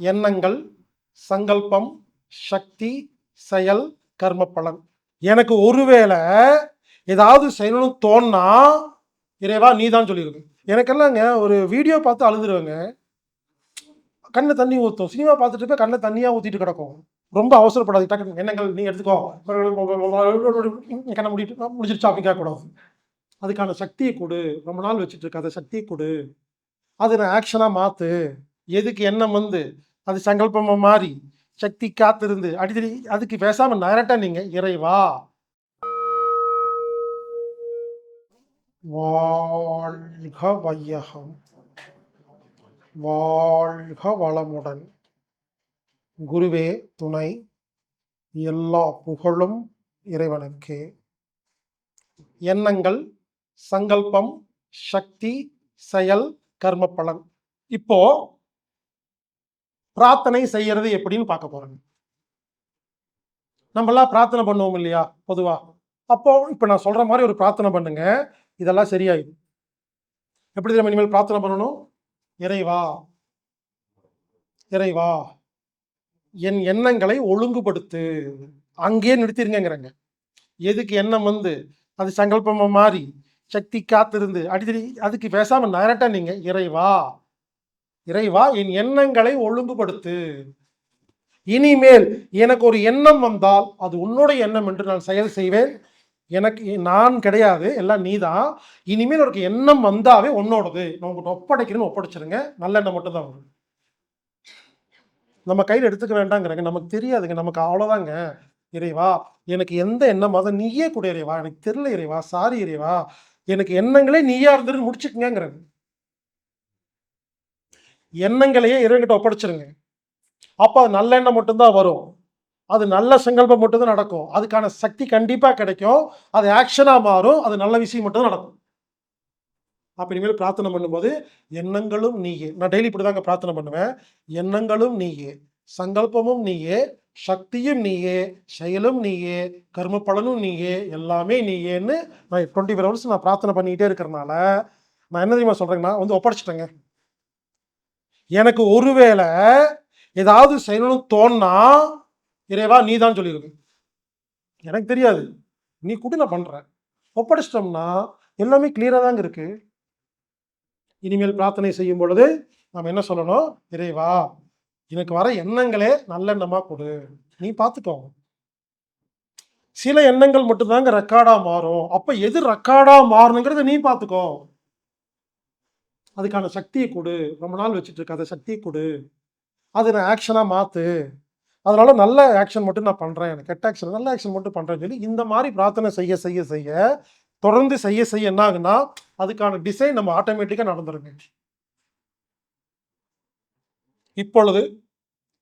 எண்ணங்கள் சங்கல்பம் சக்தி செயல் கர்ம பலன் எனக்கு ஒருவேளை ஏதாவது செய்யணும்னு தோணுனா இறைவா நீ தான் சொல்லியிருக்கு எனக்கெல்லாங்க ஒரு வீடியோ பார்த்து அழுதுருவேங்க. கண்ணை தண்ணி ஊற்றும் சினிமா பார்த்துட்டு போய் கண்ணை தண்ணியாக ஊற்றிட்டு கிடக்கும். ரொம்ப அவசரப்படாது டக்கு எண்ணங்கள் நீ எடுத்துக்கோ. கண்ணை முடிட்டு முடிச்சிருச்சா அப்படின்னு கேட்கக்கூடாது. அதுக்கான சக்தியை கொடு. ரொம்ப நாள் வச்சுட்டு இருக்க அதை சக்தியை கொடு. அதை நான் ஆக்ஷனாக மாற்று எதுக்கு எண்ணம் வந்து அது சங்கல்பமாக மாறி சக்தி காத்திருந்து அடித்தடி அதுக்கு பேசாமல் நேரட்டாக நீங்கள் இறைவா. வாழ்க வையகம். வாழ்க வளமுடன். குருவே துணை எல்லா புகழும் இறைவனுக்கு. எண்ணங்கள் சங்கல்பம் சக்தி செயல் கர்ம பலன். இப்போ பிரார்த்தனை செய்யறது எப்படின்னு பார்க்க போறோங்க நம்மளாம் பிரார்த்தனை பண்ணுவோம் இல்லையா? பொதுவா. அப்போ இப்போ நான் சொல்ற மாதிரி ஒரு பிரார்த்தனை பண்ணுங்க. இதெல்லாம் சரியாயிடும் எப்படி நம்ம இனிமேல் பிரார்த்தனை பண்ணணும்? இறைவா இறைவா என் எண்ணங்களை ஒழுங்குபடுத்து. அங்கேயே நிறுத்திருங்கிறங்க எதுக்கு எண்ணம் வந்து? அது சங்கல்பமா மாறி சக்தி காத்திருந்து. அடித்தடி அதுக்கு பேசாம டைரக்டா நீங்க இறைவா இறைவா என் எண்ணங்களை ஒழுங்குபடுத்து. இனிமேல் எனக்கு ஒரு எண்ணம் வந்தால் அது உன்னுடைய எண்ணம் என்று நான் செயல் செய்வேன். எனக்கு நான் கிடையாது எல்லாம் நீதான். இனிமேல் ஒரு எண்ணம் வந்தாவே உன்னோடது. நான் உங்கள்கிட்ட ஒப்படைக்கிறேன்னு ஒப்படைச்சிருங்க. நல்ல எண்ணம் மட்டும் தான் வரும். நம்ம கையில் எடுத்துக்க வேண்டாங்கிறங்க. நமக்கு தெரியாதுங்க. நமக்கு அவ்வளோதாங்க இறைவா எனக்கு எந்த எண்ணம் அதை நீயே கூட இறைவா. எனக்கு தெரியல இறைவா சாரி இறைவா. எனக்கு எண்ணங்களே நீயா இருந்துட்டு முடிச்சுக்கங்கிறது எண்ணங்களையே இறைவன்கிட்ட ஒப்படைச்சிருங்க. அப்போ அது நல்ல எண்ணம் மட்டும்தான் வரும். அது நல்ல சங்கல்பம் மட்டும்தான் நடக்கும். அதுக்கான சக்தி கண்டிப்பாக கிடைக்கும். அது ஆக்ஷனாக மாறும். அது நல்ல விஷயம் மட்டும்தான் நடக்கும். அப்போ இனிமேல் பிரார்த்தனை பண்ணும்போது எண்ணங்களும் நீயே. நான் டெய்லி இப்படிதாங்க பிரார்த்தனை பண்ணுவேன். எண்ணங்களும் நீயே. சங்கல்பமும் நீயே. சக்தியும் நீயே. செயலும் நீயே. கர்ம பலனும் நீயே. எல்லாமே நீயேன்னு நான் டுவெண்ட்டி ஃபோர் ஹவர்ஸ் நான் பிரார்த்தனை பண்ணிக்கிட்டே இருக்கிறனால நான் என்ன தெரியுமா சொல்றேங்கன்னா வந்து ஒப்படைச்சிட்டேங்க. எனக்கு ஒருவேளை ஏதாவது செய்யணும்னு தோணுனா இறைவா நீ தான் சொல்லியிருக்கு எனக்கு தெரியாது. நீ கூட நான் பண்ணுறேன் ஒப்படைச்சிட்டோம்னா எல்லாமே கிளியராக தாங்க இருக்கு. இனிமேல் பிரார்த்தனை செய்யும் பொழுது நாம் என்ன சொல்லணும்? இறைவா எனக்கு வர எண்ணங்களே நல்லெண்ணமா கொடு. நீ பார்த்துக்கோ. சில எண்ணங்கள் மட்டும்தாங்க ரெக்கார்டாக மாறும். அப்போ எது ரெக்கார்டாக மாறணுங்கிறத நீ பார்த்துக்கோ. அதுக்கான சக்தியை கொடு. ரொம்ப நாள் வச்சுட்டு இருக்க அதை சக்தியை கொடு. அதை நான் ஆக்ஷனாக மாற்று அதனால நல்ல ஆக்ஷன் மட்டும் நான் பண்ணுறேன் எனக்கு கெட்ட ஆக்ஷன் நல்ல ஆக்ஷன் மட்டும் பண்ணுறேன்னு சொல்லி இந்த மாதிரி பிரார்த்தனை செய்ய செய்ய செய்ய தொடர்ந்து செய்ய செய்ய என்ன ஆகுன்னா அதுக்கான டிசைன் நம்ம ஆட்டோமேட்டிக்காக நடந்துருங்க. இப்பொழுது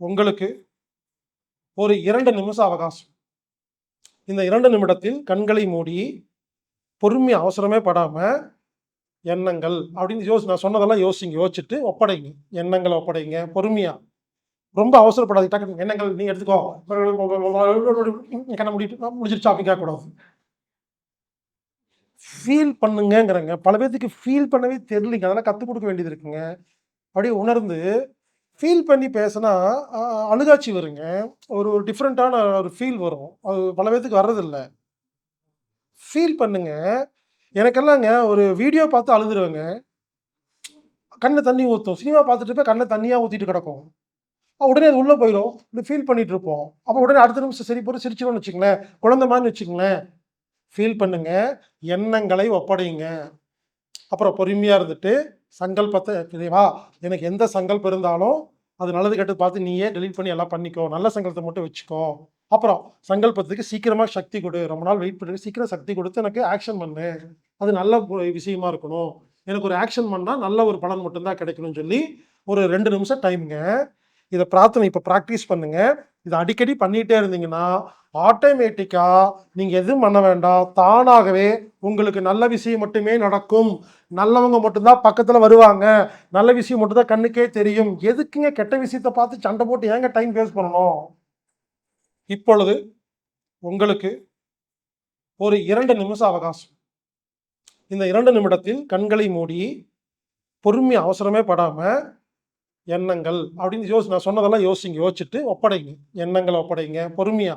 உங்களுக்கு ஒரு இரண்டு நிமிஷம் அவகாசம். இந்த இரண்டு நிமிடத்தில் கண்களை மூடி பொறுமை அவசரமே படாமல் எண்ணங்கள் அப்படின்னு யோசி நான் சொன்னதெல்லாம் யோசிங்க யோசிச்சுட்டு ஒப்படைங்க. எண்ணங்களை ஒப்படைங்க. பொறுமையா. ரொம்ப அவசரப்படாது டக்கு எண்ணங்கள் நீ எடுத்துக்கோ. கண்ண முடிட்டு முடிச்சிருச்சா அப்படின்னு கேட்கக்கூடாது. ஃபீல் பண்ணுங்கங்கிறங்க. பல பேர்த்துக்கு ஃபீல் பண்ணவே தெரியலிங்க. அதெல்லாம் கற்றுக் கொடுக்க வேண்டியது இருக்குங்க. அப்படியே உணர்ந்து ஃபீல் பண்ணி பேசினா அஹ், அழுகாட்சி வருங்க. ஒரு ஒரு டிஃப்ரெண்ட்டான ஒரு ஃபீல் வரும். அது பல பேர்த்துக்கு வர்றதில்லை. ஃபீல் பண்ணுங்கள் எனக்கெல்லாங்க ஒரு வீடியோ பார்த்து அழுதுருவேங்க. கண்ணை தண்ணி ஊற்றும் சினிமா பார்த்துட்டு போய் கண்ணை தண்ணியாக ஊற்றிட்டு கிடக்கும். உடனே அது உள்ளே போயிடும். இப்படி ஃபீல் பண்ணிட்டு இருப்போம். அப்போ உடனே அடுத்த நிமிஷம் சரி போட்டு சிரிச்சிடும்னு வச்சுங்களேன் குழந்தை மாதிரி வச்சுங்களேன் ஃபீல் பண்ணுங்க. எண்ணங்களை ஒப்படைங்க அப்புறம் பொறுமையாக இருந்துட்டு சங்கல்பத்தை தெரியவா எனக்கு எந்த சங்கல்பம் இருந்தாலும் அது நல்லது கெட்டது பார்த்து நீயே டெலீட் பண்ணி எல்லாம் பண்ணிக்கோ. நல்ல சங்கல்பத்தை மட்டும் வச்சுக்கோ. அப்புறம் சங்கல்பத்துக்கு சீக்கிரமாக சக்தி கொடு. ரொம்ப நாள் வெயிட் பண்ணி சீக்கிரம் சக்தி கொடுத்து எனக்கு ஆக்ஷன் பண்ணு. அது நல்ல விஷயமா இருக்கணும். எனக்கு ஒரு ஆக்ஷன் பண்ணால் நல்ல ஒரு பலன் மட்டும்தான் கிடைக்கணும்னு சொல்லி ஒரு ரெண்டு நிமிஷம் டைமுங்க இதை பிரார்த்தனை இப்போ ப்ராக்டிஸ் பண்ணுங்க. இதை அடிக்கடி பண்ணிகிட்டே இருந்தீங்கன்னா ஆட்டோமேட்டிக்காக நீங்கள் எதுவும் பண்ண வேண்டாம். தானாகவே உங்களுக்கு நல்ல விஷயம் மட்டுமே நடக்கும். நல்லவங்க மட்டும்தான் பக்கத்தில் வருவாங்க. நல்ல விஷயம் மட்டும்தான் கண்ணுக்கே தெரியும். எதுக்குங்க கெட்ட விஷயத்தை பார்த்து சண்டை போட்டு ஏங்க டைம் வேஸ்ட் பண்ணணும்? இப்பொழுது உங்களுக்கு ஒரு இரண்டு நிமிஷம் அவகாசம். இந்த இரண்டு நிமிடத்தில் கண்களை மூடி பொறுமை அவசரமே படாம எண்ணங்கள் அப்படின்னு யோசி நான் சொன்னதெல்லாம் யோசிங்க யோசிச்சுட்டு ஒப்படைங்க. எண்ணங்களை ஒப்படைங்க பொறுமையா.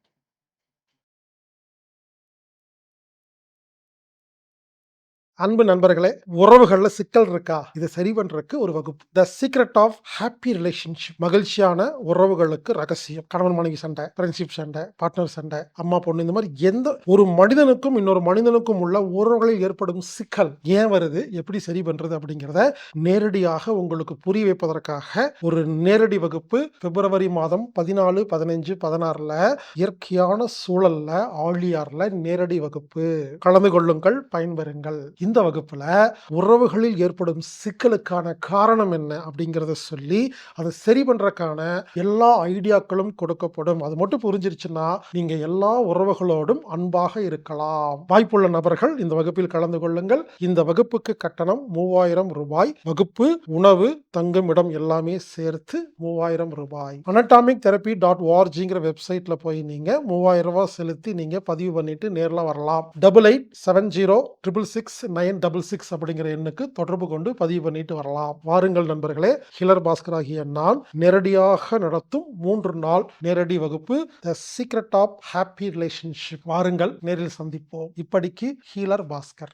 அன்பு நண்பர்களே உறவுகளில் சிக்கல் இருக்கா? இதை சரி பண்ணுறதுக்கு ஒரு வகுப்பு. The secret of happy relationship மகிழ்ச்சியான உறவுகளுக்கு ரகசியம். கணவன் மனைவி சண்டை ஃப்ரெண்ட்ஷிப் சண்டை பார்ட்னர் சண்டை அம்மா பொண்ணு இந்த மாதிரி எந்த ஒரு மனிதனுக்கும் இன்னொரு மனிதனுக்கும் உள்ள உறவுகளில் ஏற்படும் சிக்கல் ஏன் வருது? எப்படி சரி பண்ணுறது அப்படிங்கிறத நேரடியாக உங்களுக்கு புரிய வைப்பதற்காக ஒரு நேரடி வகுப்பு. பிப்ரவரி மாதம் பதினாலு பதினஞ்சு பதினாறில் இயற்கையான சூழலில் ஆழியாரில் நேரடி வகுப்பு. கலந்து கொள்ளுங்கள் பயன்பெறுங்கள். இந்த வகுப்பில் உறவுகளில் ஏற்படும் சிக்கலுக்கான காரணம் என்ன அப்படிங்கிறத சொல்லி அதை சரி பண்ணுறக்கான எல்லா ஐடியாக்களும் கொடுக்கப்படும். அது மட்டும் புரிஞ்சிருச்சுன்னா நீங்கள் எல்லா உறவுகளோடும் அன்பாக இருக்கலாம். வாய்ப்புள்ள நபர்கள் இந்த வகுப்பில் கலந்து கொள்ளுங்கள். இந்த வகுப்புக்கு கட்டணம் மூவாயிரம் ரூபாய். வகுப்பு உணவு தங்கும் இடம் எல்லாமே சேர்த்து மூவாயிரம் ரூபாய். அனட்டாமிக் தெரப்பி டாட் ஓஆர்ஜிங்கிற வெப்சைட்ல போய் நீங்க மூவாயிரம் ரூபாய் செலுத்தி நீங்க பதிவு பண்ணிட்டு நேரில் வரலாம். Double eight seven zero triple six nine double six அப்படிங்கிற எண்ணுக்கு தொடர்பு கொண்டு பதிவு பண்ணிட்டு வரலாம். வாருங்கள் நண்பர்களே ஹிலர் பாஸ்கர் ஆகிய நான் நேரடியாக நடத்தும் மூன்று நாள் நேரடி வகுப்பு the secret of happy relationship வாருங்கள் நேரில் சந்திப்போம். இப்படிக்கு ஹீலர் பாஸ்கர்.